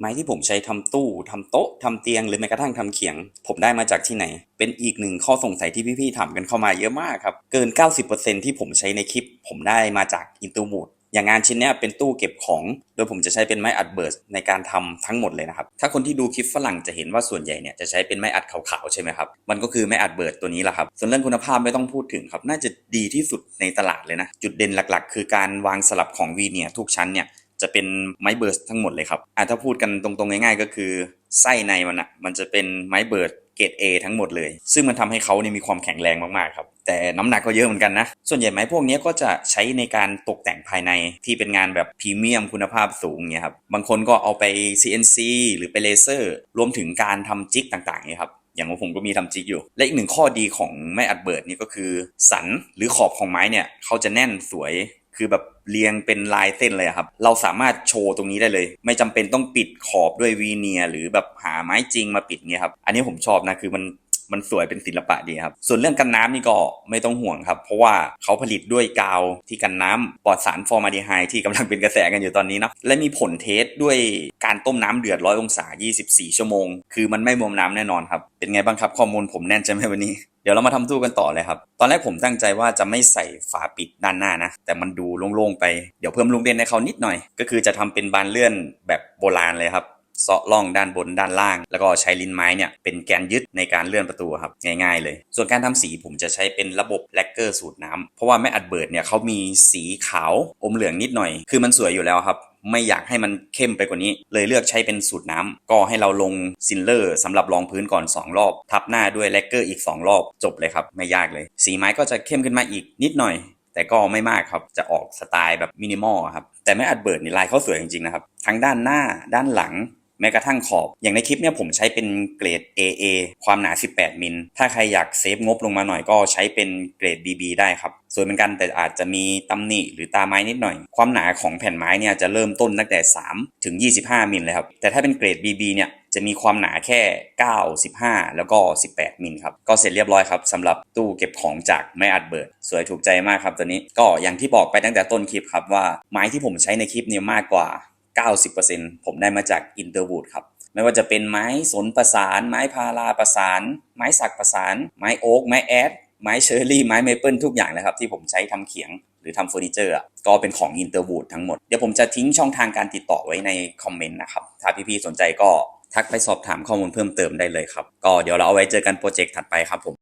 ไม้ที่ผมใช้ทำตู้ทำโต๊ะทำเตียงหรือแม้กระทั่งทำเขียง ผมได้มาจากที่ไหน เป็นอีกหนึ่งข้อสงสัยที่พี่ๆถามกันเข้ามาเยอะมากครับ เกิน 90%ที่ผมใช้ในคลิป ผมได้มาจากอินตูมูดอย่างงานชิ้นนี้เป็นตู้เก็บของ โดยผมจะใช้เป็นไม้อัดเบิร์สในการทำทั้งหมดเลยนะครับ ถ้าคนที่ดูคลิปฝรั่งจะเห็นว่าส่วนใหญ่เนี่ยจะใช้เป็นไม้อัดขาวๆใช่ไหมครับ มันก็คือไม้อัดเบิร์สตัวนี้แหละครับ ส่วนเรื่องคุณภาพไม่ต้องพูดถึงครับ น่าจะดีที่สุดในตลาดเลยนะ จุดเด่นหลักๆ คือการวางสลับของวีเนียทุกชั้นเนี่ย จะเป็นไม้เบิร์สทั้งหมดเลยครับอะถ้าพูดกันตรงๆง่ายๆ ก็คือไส้ในมันอะมันจะเป็นไม้เบิร์สเกรด A ทั้งหมดเลย ซึ่งมันทำให้เขาเนี่ยมีความแข็งแรงมากๆครับ แต่น้ำหนักก็เยอะเหมือนกันนะ ส่วนใหญ่ไม้พวกนี้ก็จะใช้ในการตกแต่งภายในที่เป็นงานแบบพรีเมียมคุณภาพสูงเนี่ยครับ บางคนก็เอาไป CNC หรือไปเลเซอร์ รวมถึงการทำจิ๊กต่างๆเนี่ยครับ อย่างของผมก็มีทำจิ๊กอยู่ และอีกหนึ่งข้อดีของไม้อัดเบิร์ดนี่ก็คือ สันหรือขอบของไม้เนี่ยเขาจะแน่นสวย คือแบบ เรียงเป็นลายเส้นเลยครับ เราสามารถโชว์ตรงนี้ได้เลย ไม่จำเป็นต้องปิดขอบด้วยวีเนียหรือแบบหาไม้จริงมาปิดเนี่ยครับ อันนี้ผมชอบนะคือมัน มันสวยเป็นศิลปะดีครับ ส่วนเรื่องกันน้ำนี่ก็ไม่ต้องห่วงครับ เพราะว่าเขาผลิตด้วยกาวที่กันน้ำปลอดสารฟอร์มาลดีไฮที่กำลังเป็นกระแสกันอยู่ตอนนี้นะและมีผลเทสด้วยการต้มน้ำเดือดร้อยองศา 24 ชั่วโมง คือมันไม่มวมน้ำแน่นอนครับ เป็นไงบ้างครับข้อมูลผมแน่นใช่ไหมวันนี้เดี๋ยวเรามาทำตู้กันต่อเลยครับ ตอนแรกผมตั้งใจว่าจะไม่ใส่ฝาปิดด้านหน้านะ แต่มันดูโล่งๆไป เดี๋ยวเพิ่มลูกเด่นให้เขานิดหน่อย ก็คือจะทำเป็นบานเลื่อนแบบโบราณเลยครับ เซาะล่องด้านบนด้านล่าง แล้วก็ใช้ลิ้นไม้เนี่ยเป็นแกนยึดในการเลื่อนประตูครับง่ายๆเลย ส่วนการทำสีผมจะใช้เป็นระบบแลกเกอร์สูตรน้ำเพราะว่าแม่อัดเบิร์ดเนี่ยเขามีสีขาวอมเหลืองนิดหน่อย คือมันสวยอยู่แล้วครับไม่อยากให้มันเข้มไปกว่านี้ เลยเลือกใช้เป็นสูตรน้ำก็ให้เราลงซินเลอร์สำหรับรองพื้นก่อน 2 รอบ ทับหน้าด้วยแลกเกอร์อีก 2 รอบจบเลยครับ ไม่ยากเลย สีไม้ก็จะเข้มขึ้นมาอีกนิดหน่อย แต่ก็ไม่มากครับ จะออกสไตล์แบบมินิมอลครับ แต่ไม่อัดเบิร์ดนี่ลายเขาสวยจริงๆนะครับ ทั้งด้านหน้าด้านหลัง แม้กระทั่งขอบ อย่างในคลิปเนี่ยผมใช้เป็นเกรด AA ความหนา 18 มิล ถ้าใครอยากเซฟงบลงมาหน่อยก็ใช้เป็นเกรด BB ได้ครับสวยเหมือนกันแต่อาจจะมีตำหนิหรือตาไม้นิดหน่อย ความหนาของแผ่นไม้เนี่ยจะเริ่มต้นตั้งแต่ 3 ถึง 25 มิลเลยครับ แต่ถ้าเป็นเกรด BB เนี่ยจะมีความหนาแค่ 9 15 แล้วก็ 18 มิลครับ ก็เสร็จเรียบร้อยครับสำหรับตู้เก็บของจากไม้อัดเบิร์ดสวยถูกใจมากครับตัวนี้ ก็อย่างที่บอกไปตั้งแต่ต้นคลิปครับว่าไม้ที่ผมใช้ในคลิปเนี่ยมากกว่า 90%ผมได้มาจากอินเตอร์วูดครับ ไม่ว่าจะเป็นไม้สนประสาน ไม้พาราประสาน ไม้สักประสาน ไม้โอ๊ก ไม้แอด ไม้เชอร์รี่ ไม้เมเปิลทุกอย่างเลยครับ ที่ผมใช้ทำเขียงหรือทำเฟอร์นิเจอร์ก็เป็นของอินเตอร์วูดทั้งหมด เดี๋ยวผมจะทิ้งช่องทางการติดต่อไว้ในคอมเมนต์นะครับ ถ้าพี่ๆสนใจก็ทักไปสอบถามข้อมูลเพิ่มเติมได้เลยครับ ก็เดี๋ยวเราเอาไว้เจอกันโปรเจกต์ถัดไปครับผม